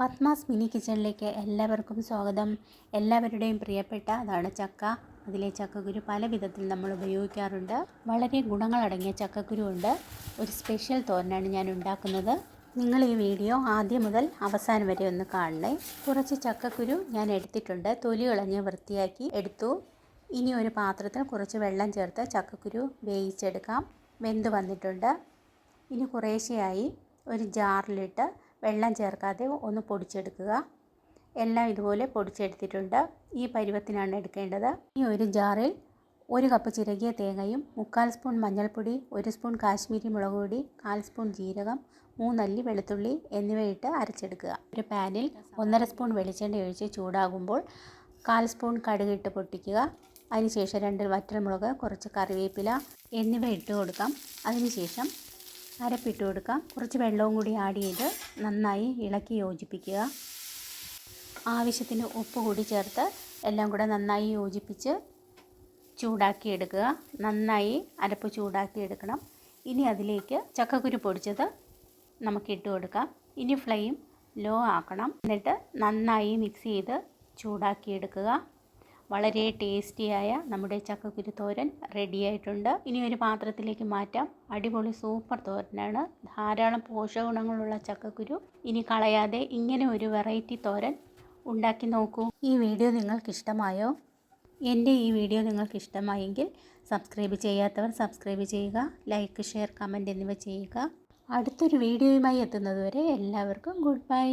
Padmas mini കിച്ചണിലേക്ക് എല്ലാവർക്കും സ്വാഗതം. എല്ലാവരുടെയും പ്രിയപ്പെട്ട അതാണ് ചക്ക. അതിലെ ചക്കക്കുരു പല വിധത്തിൽ നമ്മൾ ഉപയോഗിക്കാറുണ്ട്. വളരെ ഗുണങ്ങളടങ്ങിയ ചക്കക്കുരു ഉണ്ട്. ഒരു സ്പെഷ്യൽ തോരനാണ് ഞാൻ ഉണ്ടാക്കുന്നത്. നിങ്ങൾ ഈ വീഡിയോ ആദ്യം മുതൽ അവസാനം വരെ ഒന്ന് കാണണേ. കുറച്ച് ചക്കക്കുരു ഞാൻ എടുത്തിട്ടുണ്ട്. തൊലി കളഞ്ഞ് വൃത്തിയാക്കി എടുത്തു. ഇനി ഒരു പാത്രത്തിൽ കുറച്ച് വെള്ളം ചേർത്ത് ചക്കക്കുരു വേവിച്ചെടുക്കാം. വെന്ത് വന്നിട്ടുണ്ട്. ഇനി കുറേശ്ശെയായി ഒരു ജാറിലിട്ട് വെള്ളം ചേർക്കാതെ ഒന്ന് പൊടിച്ചെടുക്കുക. എല്ലാം ഇതുപോലെ പൊടിച്ചെടുത്തിട്ടുണ്ട്. ഈ പരുവത്തിനാണ് എടുക്കേണ്ടത്. ഈ ഒരു ജാറിൽ ഒരു കപ്പ് ചിരകിയ തേങ്ങയും മുക്കാൽ സ്പൂൺ മഞ്ഞൾപ്പൊടി ഒരു സ്പൂൺ കാശ്മീരി മുളക് പൊടി കാൽ സ്പൂൺ ജീരകം മൂന്നല്ലി വെളുത്തുള്ളി എന്നിവയിട്ട് അരച്ചെടുക്കുക. ഒരു പാനിൽ ഒന്നര സ്പൂൺ വെളിച്ചെണ്ണ ഒഴിച്ച് ചൂടാകുമ്പോൾ കാൽ സ്പൂൺ കടുക് ഇട്ട് പൊട്ടിക്കുക. അതിനുശേഷം രണ്ട് വറ്റൽമുളക് കുറച്ച് കറിവേപ്പില എന്നിവ ഇട്ട് കൊടുക്കാം. അതിനുശേഷം അരപ്പിട്ട് കൊടുക്കാം കുറച്ച് വെള്ളവും കൂടി ആഡ് ചെയ്ത് നന്നായി ഇളക്കി യോജിപ്പിക്കുക. ആവശ്യത്തിന് ഉപ്പ് കൂടി ചേർത്ത് എല്ലാം കൂടെ നന്നായി യോജിപ്പിച്ച് ചൂടാക്കിയെടുക്കുക നന്നായി അരപ്പ് ചൂടാക്കിയെടുക്കണം ഇനി അതിലേക്ക് ചക്കക്കുരു പൊടിച്ചത് നമുക്ക് ഇട്ട് കൊടുക്കാം. ഇനി ഫ്ലെയിം ലോ ആക്കണം. എന്നിട്ട് നന്നായി മിക്സ് ചെയ്ത് ചൂടാക്കി എടുക്കുക. വളരെ ടേസ്റ്റിയായ നമ്മുടെ ചക്കക്കുരു തോരൻ റെഡി ആയിട്ടുണ്ട്. ഇനി ഒരു പാത്രത്തിലേക്ക് മാറ്റാം. അടിപൊളി സൂപ്പർ തോരനാണ്. ധാരാളം പോഷകഗുണങ്ങളുള്ള ചക്കക്കുരു. ഇനി കളയാതെ ഇങ്ങനെ ഒരു വെറൈറ്റി തോരൻ ഉണ്ടാക്കി നോക്കൂ. ഈ വീഡിയോ നിങ്ങൾക്ക് ഇഷ്ടമായോ? എന്റെ ഈ വീഡിയോ നിങ്ങൾക്ക് ഇഷ്ടമായെങ്കിൽ സബ്സ്ക്രൈബ് ചെയ്യാത്തവർ സബ്സ്ക്രൈബ് ചെയ്യുക ലൈക്ക് ഷെയർ കമന്റ് എന്നിവ ചെയ്യുക. അടുത്തൊരു വീഡിയോയുമായി എത്തുന്നതുവരെ എല്ലാവർക്കും ഗുഡ് ബൈ